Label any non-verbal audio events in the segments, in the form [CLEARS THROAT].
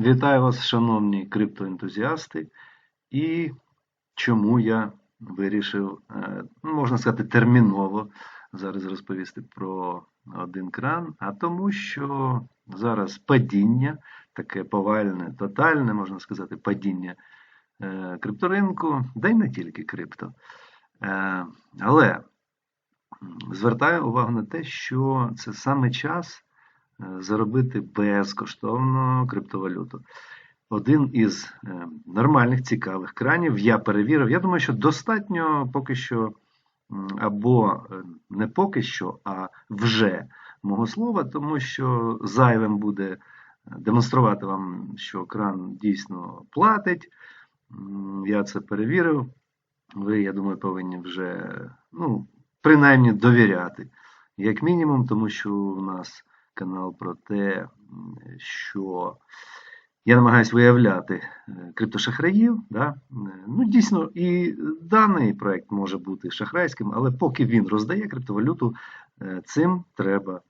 Вітаю вас, шановні криптоентузіасти. І чому я вирішив, е, ну, можна сказати, терміново зараз розповісти про один кран, а тому, що зараз падіння, таке повальне, тотальне, можна сказати, падіння е, крипторинку, да й не тільки крипто. Е, Але звертаю увагу на те, що це саме час. Е, заробити безкоштовно криптовалюту. Один із е, нормальних цікавих кранів я перевірив. Я думаю, що достатньо поки що, або е, не поки що, а вже мого слова, тому що зайвим буде демонструвати вам, що кран дійсно платить. Я це перевірив. Ви, я думаю, повинні вже, ну, принаймні довіряти. Як мінімум, тому що у нас канал про те, що я намагаюся виявляти е, криптошахраїв. Да? Ну, Дійсно, і даний проект може бути шахрайським, але поки він роздає криптовалюту, е, цим треба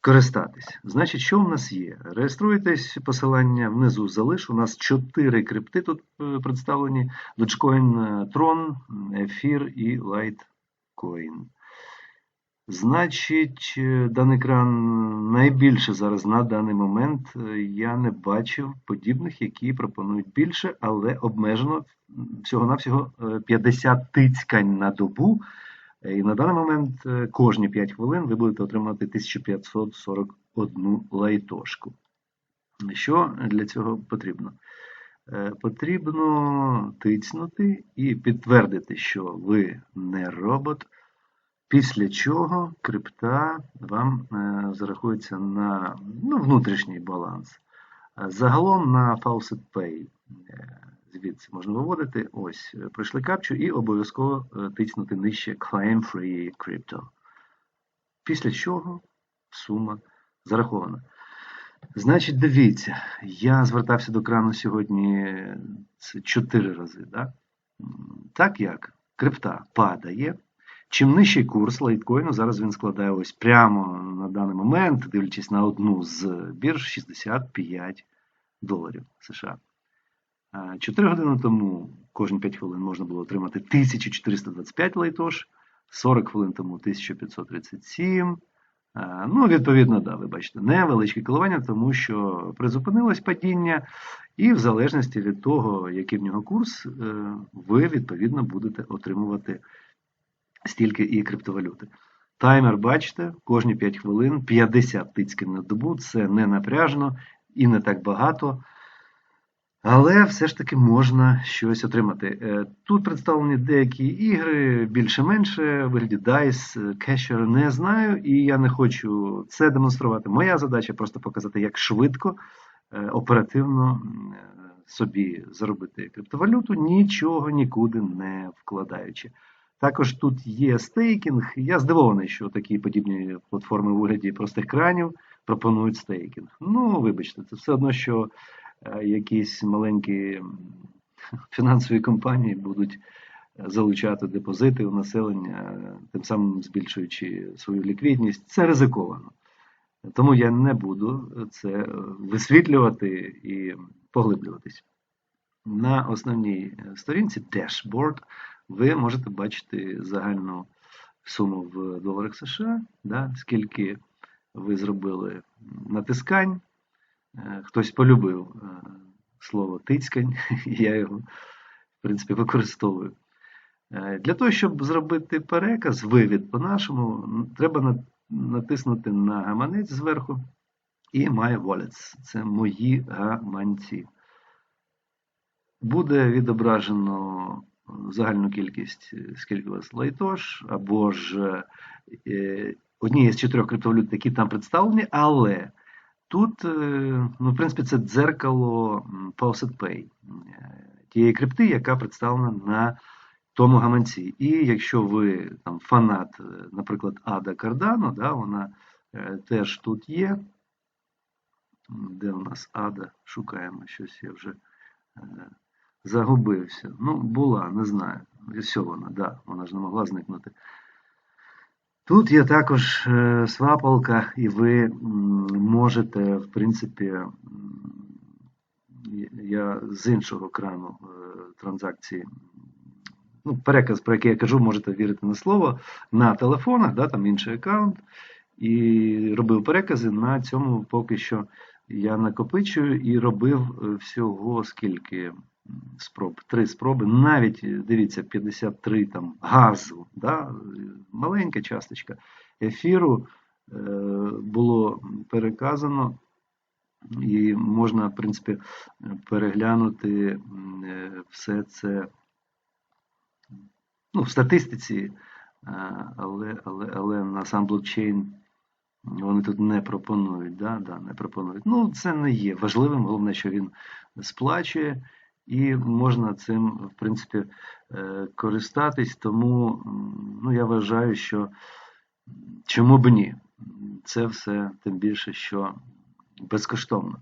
користатись. Значить, що в нас є? Реєструйтесь, посилання внизу залишу. У нас чотири крипти тут е, представлені: Dogecoin, Tron, Ефір і Litecoin. Значить, е, даний кран найбільше зараз на даний момент е, я не бачив подібних, які пропонують більше, але обмежено всього-навсього 50 е, тицькань на добу. І на даний момент кожні 5 хвилин ви будете отримати 1541 лайтошку. Що для цього потрібно? Потрібно тицнути і підтвердити, що ви не робот. Після чого крипта вам е, зарахується на ну, внутрішній баланс. Загалом на Faucet Pay е, звідси можна виводити. Ось, е, пройшли капчу і обов'язково тиснути нижче Claim Free Crypto. Після чого сума зарахована. Значить, дивіться, я звертався до крану сьогодні це 4 рази. Да? Так як крипта падає. Чим нижчий курс лайткоїну, зараз він складає ось прямо на даний момент, дивлячись на одну з бірж 65 доларів США. 4 години тому кожні 5 хвилин можна було отримати 1425 лайтош, 40 хвилин тому 1537. Ну, відповідно, да, ви бачите, невеличке коливання, тому що призупинилось падіння, і в залежності від того, який в нього курс, е, ви відповідно будете отримувати стільки і криптовалюти. Таймер, бачите, кожні 5 хвилин 50 тицьків на добу, це не напряжно і не так багато. Але все ж таки можна щось отримати. Е, тут представлені деякі ігри, більше-менше, вигляді DICE, Casher не знаю, і я не хочу це демонструвати. Моя задача просто показати, як швидко, е, оперативно собі заробити криптовалюту, нічого нікуди не вкладаючи. Також тут є стейкінг. Я здивований, що такі подібні платформи в вигляді простих кранів пропонують стейкінг. Ну, вибачте, це все одно, що е, якісь маленькі [LAUGHS] фінансові компанії будуть залучати депозити у населення, тим самим збільшуючи свою ліквідність. Це ризиковано. Тому я не буду це висвітлювати і поглиблюватись. На основній сторінці Dashboard ви можете бачити загальну суму в доларах США, да, скільки ви зробили натискань. Е, хтось полюбив е, слово тицькань, [LAUGHS] я його, в принципі, використовую. Е, для того, щоб зробити переказ, вивід по-нашому, треба натиснути на гаманець зверху і My Wallets. Це мої гаманці. Буде відображено загальну кількість, е, скільки у вас лайтош, або ж е, однієї з чотирьох криптовалют, які там представлені, але тут, е, ну, в принципі, це дзеркало Faucet Pay, тієї крипти, яка представлена на тому гаманці. І якщо ви там фанат, наприклад, Ада Cardano, да, вона теж тут є. Де у нас Ада? Шукаємо щось я вже загубився. Ну, була, не знаю. Все вона, да, вона ж не могла зникнути. Тут є також е, свапалка, і ви можете, в принципі, я з іншого крану е, транзакції. Ну, переказ, про який я кажу, можете вірити на слово, на телефонах, да, там інший аккаунт, і робив перекази. На цьому поки що я накопичую і робив е, всього скільки спроб, три спроби, навіть дивіться, 53 там газу, да, маленька часточка ефіру е, було переказано. І можна, в принципі, переглянути е, все це ну, в статистиці, е, але але, але на сам блокчейн вони тут не пропонують. Да? Да, не пропонують. Ну, це не є важливим, головне, що він сплачує, і можна цим, в принципі, е, користатись. Тому ну, я вважаю, що чому б ні? Це все тим більше, що безкоштовно.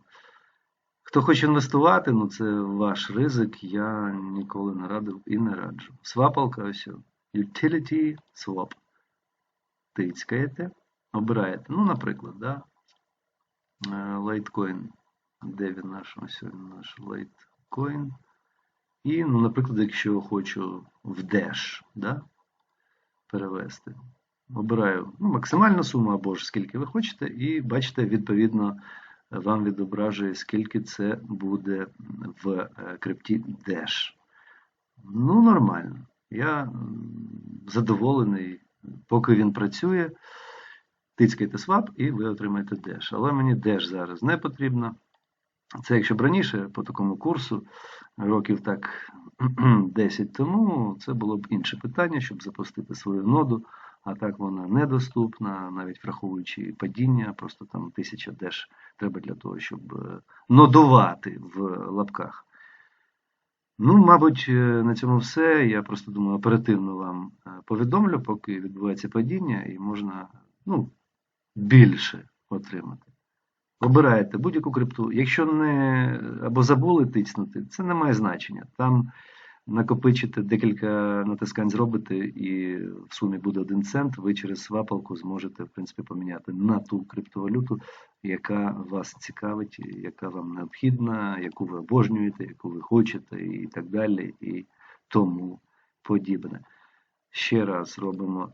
Хто хоче інвестувати, ну це ваш ризик, я ніколи не радив і не раджу. Свапалка, ось. Utility Swap. Тицькаєте, обираєте. Ну, наприклад, да? Litecoin. Де він наш? Ось наш Litecoin. І, ну, наприклад, якщо хочу в Dash, да? перевести. Обираю ну, максимальну суму або ж скільки ви хочете, і бачите, відповідно, вам відображує, скільки це буде в е, крипті Dash. Ну, нормально. Я задоволений, поки він працює. Тицькайте свап і ви отримаєте Dash. Але мені Dash зараз не потрібно. Це якщо б раніше по такому курсу, років так [CLEARS THROAT] 10 тому, це було б інше питання, щоб запустити свою ноду а так вона недоступна, навіть враховуючи падіння, просто там тисяча деш треба для того, щоб е, нодувати в лапках. Ну, мабуть, е, на цьому все. Я просто думаю, оперативно вам е, повідомлю, поки відбувається падіння, і можна ну, більше отримати. Обираєте будь-яку крипту. Якщо не або забули тиснути, це не має значення. Там накопичите декілька натискань зробите, і в сумі буде один цент. Ви через свапалку зможете в принципі поміняти на ту криптовалюту, яка вас цікавить, яка вам необхідна, яку ви обожнюєте, яку ви хочете, і так далі, і тому подібне. Ще раз робимо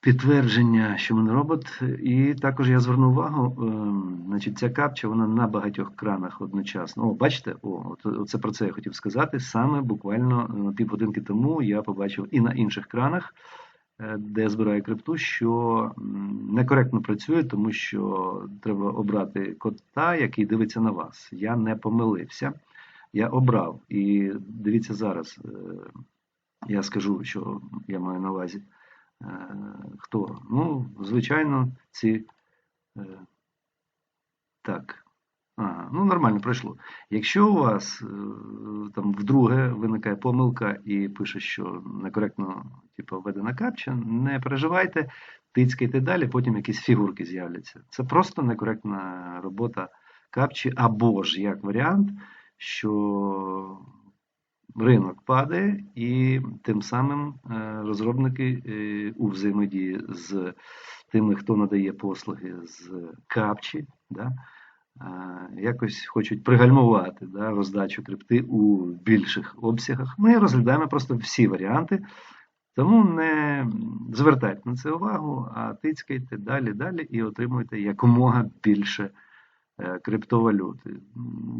підтвердження, що не робот. І також я зверну увагу, ем, значить, ця капча вона на багатьох кранах одночасно. О, бачите, о, це про це я хотів сказати. Саме буквально е, півгодинки тому я побачив і на інших кранах, е, де збираю крипту, що некоректно працює, тому що треба обрати кота, який дивиться на вас. Я не помилився. Я обрав. І дивіться зараз, е, я скажу, що я маю на увазі. Е, хто? Ну, звичайно, ці. Е, так. Ага, ну нормально пройшло. Якщо у вас е, там вдруге виникає помилка і пише, що некоректно типу, введена капча, не переживайте, тицькайте далі, потім якісь фігурки з'являться. Це просто некоректна робота капчі, або ж як варіант, що ринок падає, і тим самим е, розробники е, у взаємодії з тими, хто надає послуги з капчі, да, е, якось хочуть пригальмувати да, роздачу крипти у більших обсягах. Ми розглядаємо просто всі варіанти. Тому не звертайте на це увагу, а тицькайте далі, далі і отримуйте якомога більше криптовалюти.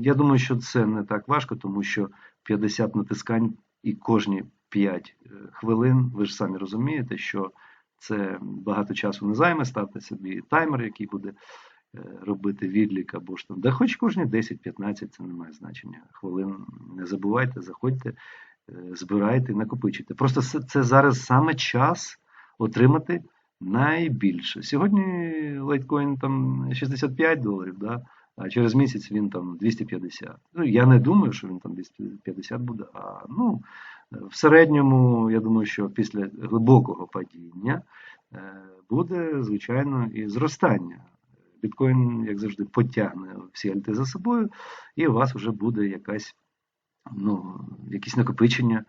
Я думаю, що це не так важко, тому що 50 натискань і кожні 5 е, хвилин, ви ж самі розумієте, що це багато часу не займе, ставте собі таймер, який буде е, робити відлік або ж там, де хоч кожні 10-15, це не має значення. Хвилин не забувайте, заходьте, е, збирайте, накопичуйте. Просто це зараз саме час отримати найбільше. Сьогодні лайткоін там 65 доларів. да, а через місяць він там 250. Ну, Я не думаю, що він там 250 буде, а ну, в середньому, я думаю, що після глибокого падіння е, буде, звичайно, і зростання. Біткоін, як завжди, потягне всі альти за собою, і у вас вже буде якась, ну, якісь накопичення,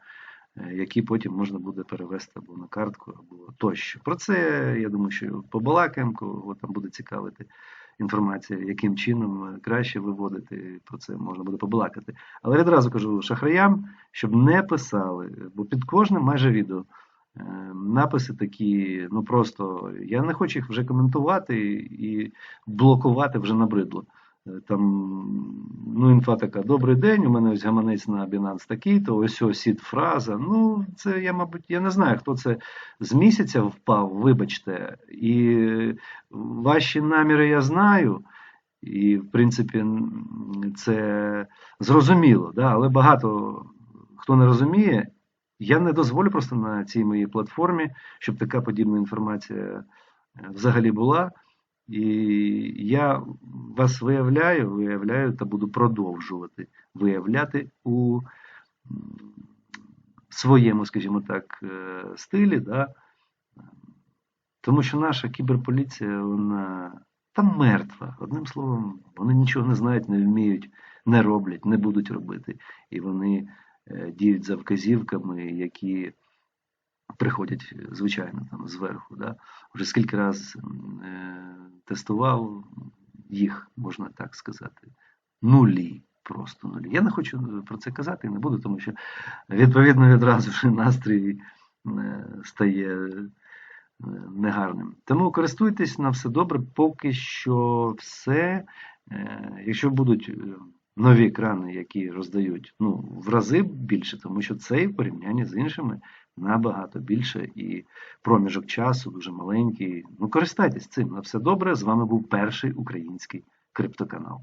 е, які потім можна буде перевести або на картку, або тощо. Про це, я думаю, що побалакаємо, кого там буде цікавити інформація, яким чином е, краще виводити, про це можна буде побалакати. Але відразу кажу шахраям, щоб не писали, бо під кожним майже відео е, написи такі, ну просто я не хочу їх вже коментувати і блокувати вже набридло. Там, ну, інфа така, добрий день, у мене ось гаманець на Binance такий, то ось ось сід фраза. Ну, це я, мабуть, я не знаю, хто це з місяця впав, вибачте. І ваші наміри я знаю. І, в принципі, це зрозуміло, да? але багато хто не розуміє. Я не дозволю просто на цій моїй платформі, щоб така подібна інформація е, взагалі була. І я вас виявляю, виявляю та буду продовжувати виявляти у своєму, скажімо так, е, стилі. Да? Тому що наша кіберполіція, вона там мертва. Одним словом, вони нічого не знають, не вміють, не роблять, не будуть робити. І вони е, діють за вказівками, які приходять, е, звичайно, там зверху. Да? Вже скільки раз е, тестував їх, можна так сказати, нулі. Просто нулі. Я не хочу про це казати і не буду, тому що відповідно відразу ж настрій е, стає е, негарним. Тому користуйтесь на все добре, поки що все. Е, Якщо будуть е, нові екрани, які роздають ну, в рази більше, тому що цей в порівнянні з іншими набагато більше і проміжок часу дуже маленький. Ну, користайтесь цим на все добре. З вами був перший український криптоканал.